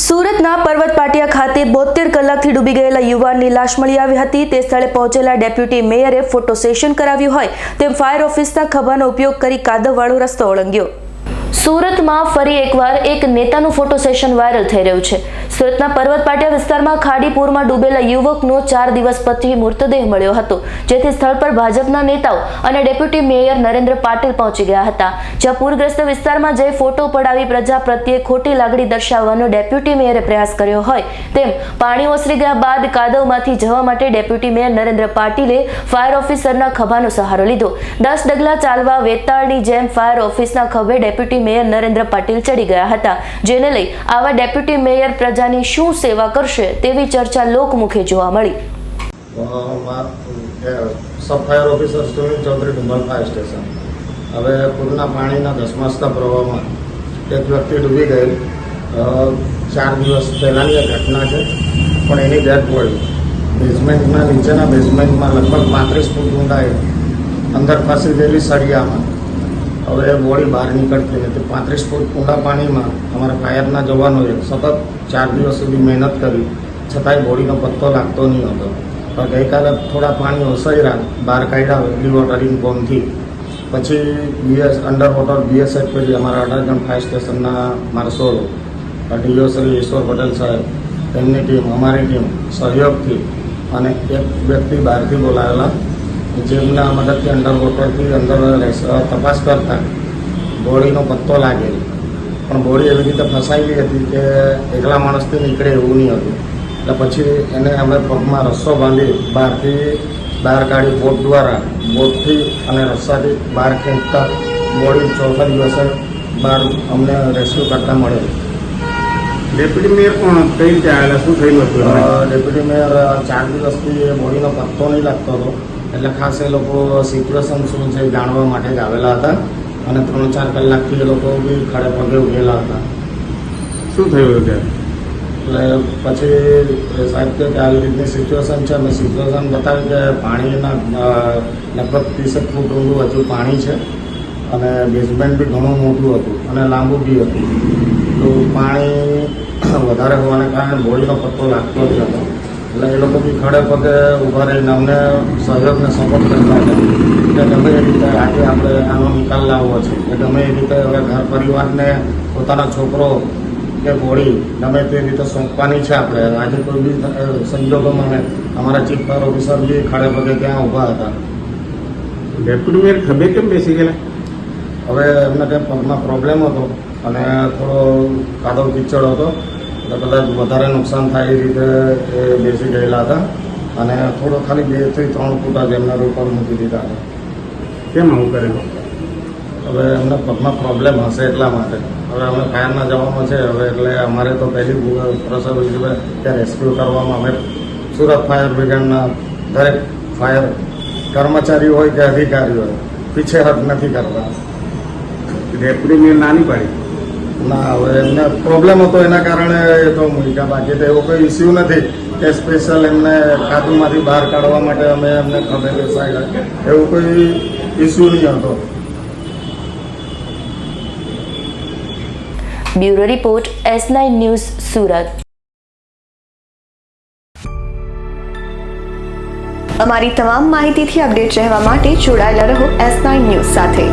સુરતના પર્વત પાટિયા ખાતે બોતેર કલાકથી ડૂબી ગયેલા યુવાનની લાશ મળી આવી હતી. તે સ્થળે પહોંચેલા ડેપ્યુટી મેયરે ફોટો સેશન કરાવ્યું હોય તેમ ફાયર ઓફિસના ખભાનો ઉપયોગ કરી કાદવવાળો રસ્તો ઓળંગ્યો. સુરતમાં ફરી એકવાર એક નેતાનું ફોટો સેશન વાયરલ થઈ રહ્યું છે. સુરતના પર્વત પાટિયા વિસ્તારમાં ખાડીપુરમાં ડૂબેલા યુવકનો ચાર દિવસ પછી મૃતદેહ મળ્યો હતો, જેથી સ્થળ પર ભાજપના નેતાઓ અને ડેપ્યુટી મેયર નરેન્દ્ર પાટીલ પહોંચી ગયા હતા. જ્યાં પૂરગ્રસ્ત વિસ્તારમાં જઈ ફોટો પડાવી પ્રજા પ્રત્યે ખોટી લાગણી દર્શાવવાનો ડેપ્યુટી મેયરે પ્રયાસ કર્યો હોય, તેમ પાણી ઓસરી ગયા બાદ કાદવમાંથી જવા માટે ડેપ્યુટી મેયર નરેન્દ્ર પાટીલે ફાયર ઓફિસરના ખભાનો સહારો લીધો. દસ ડગલા ચાલવા વેતાળની જેમ ફાયર ઓફિસના ખભે ડેપ્યુટી મેયર નરેન્દ્ર પાટીલ ચડી ગયા હતા, જેને લઈ આવા ડેપ્યુટી મેયર પ્રજાની શું સેવા કરશે તેવી ચર્ચા લોકમુખે જોવા મળી. Sub fire officer Sunil Chaudhary Dungar fire station. હવે પૂરના પાણીના ધસમસતા પ્રવાહમાં એક વ્યક્તિ ડૂબી ગયેલ. ચાર દિવસ પહેલાંની આ ઘટના છે, પણ એની ડેથ પડી. બેઝમેન્ટમાં નીચેના બેઝમેન્ટમાં લગભગ પાંત્રીસ ફૂટ ઊંડાઈ અંદર ફસી ગયેલી સળિયામાં. હવે બોડી બહાર નીકળતી નથી. પાંત્રીસ ફૂટ ઊંડા પાણીમાં અમારા ફાયરના જવાનોએ સતત ચાર દિવસ સુધી મહેનત કરી. છતાંય બોડીનો પત્તો લાગતો નહીં હતો. પણ ગઈકાલે થોડા પાણી ઓસર્યા બહાર કાઢ્યા એર્લી વોટરિંગ બોમ્બથી. પછી બીએસ, અંડર વોટર બીએસએફ કરી અમારા અઢારગણ ફાયર સ્ટેશનના માર્શોલો ડીઓ શ્રી ઈશ્વર પટેલ સાહેબ, તેમની ટીમ, અમારી ટીમ સહયોગથી અને એક વ્યક્તિ બહારથી બોલાવેલા જેમના મદદથી અંડર વોટરથી અંદર તપાસ કરતા બોડીનો પત્તો લાગેલ પણ બોડી એવી રીતે ફસાયેલી હતી કે એકલા માણસથી નીકળે એવું નહીં હતું. એટલે પછી એને અમે પગમાં રસ્સો બાંધી બહારથી બહાર કાઢી બોટ દ્વારા બોટથી અને રસ્સાથી બહાર ખેંચતા બોડી ચોથા દિવસે બહાર અમને રેસ્ક્યુ કરતા મળે ડેપ્યુટી મેયર કોણ કઈ રીતે આવેલા? શું થયેલું હતું? ડેપ્યુટી મેયર ચાર દિવસથી બોડીનો પત્તો નહીં લાગતો હતો. એટલે ખાસ એ લોકો સિચ્યુએશન શું છે એ જાણવા માટે જ આવેલા હતા અને ત્રણ ચાર કલાકથી એ લોકો બી ખડે પગે ઉભેલા હતા. શું થયું એટલે પછી સાહેબ કહે કે આવી રીતની સિચ્યુએશન છે અમે સિચ્યુએશન બતાવી કે પાણીના લગભગ ત્રીસેક ફૂટ ઊંડું હજુ પાણી છે અને બેઝમેન્ટ બી ઘણું મોટું હતું અને લાંબુ બી હતું. તો પાણી વધારે હોવાને કારણે બોડીનો પત્તો લાગતો જ હતો. એટલે એ લોકો બી ખડે પગે ઊભા રહીને અમને સહયોગને સપોર્ટ કરતા હતા કે ગમે એ રીતે આજે આપણે આનો નિકાલ લાવવો છે કે ગમે એ રીતે હવે ઘર પરિવારને પોતાના છોકરો કે બોડી ગમે તે રીતે સોંપવાની છે આપણે. આજે કોઈ બી સંજોગોમાં અમારા ચીફ ફાયર ઓફિસર બી ખડે પગે ત્યાં ઊભા હતા. ડેપ્યુટી મેયર ખભે કેમ બેસી ગયેલા? હવે એમને કંઈ પગમાં પ્રોબ્લેમ હતો અને થોડો કાદવ કીચડ હતો. એટલે કદાચ વધારે નુકસાન થાય એ રીતે એ બેસી ગયેલા હતા. અને થોડો ખાલી બેથી ત્રણ ફૂટ જ એમના ઉપર મૂકી દીધા હતા. કેમ આવું કરેલું? હવે એમને પગમાં પ્રોબ્લેમ હશે એટલા માટે. હવે અમે ફાયરના જવામાં છે. હવે એટલે અમારે તો પહેલી પ્રોસેસ હોય છે કે રેસ્ક્યુ કરવામાં અમે સુરત ફાયર બ્રિગેડના દરેક ફાયર કર્મચારી હોય કે અધિકારી હોય પીછેહટ નથી કરતા. ડેપ્યુટી મેયર નાની પાડી. ના, હવે એમને પ્રોબ્લેમ હતો, એના કારણે એ તો મૂક્યા બાકી તો એવો કોઈ ઇસ્યુ નથી કે સ્પેશિયલ એમને કાદુમાંથી બહાર કાઢવા માટે અમે એમને ખભે બેસાડ્યા એવો કોઈ ઇસ્યુ નહીં હતો. Bureau report, S nine news, Surat. અમારી તમામ માહિતીથી અપડેટ રહેવા માટે જોડાયેલા રહો એસ નાઇન ન્યૂઝ સાથે.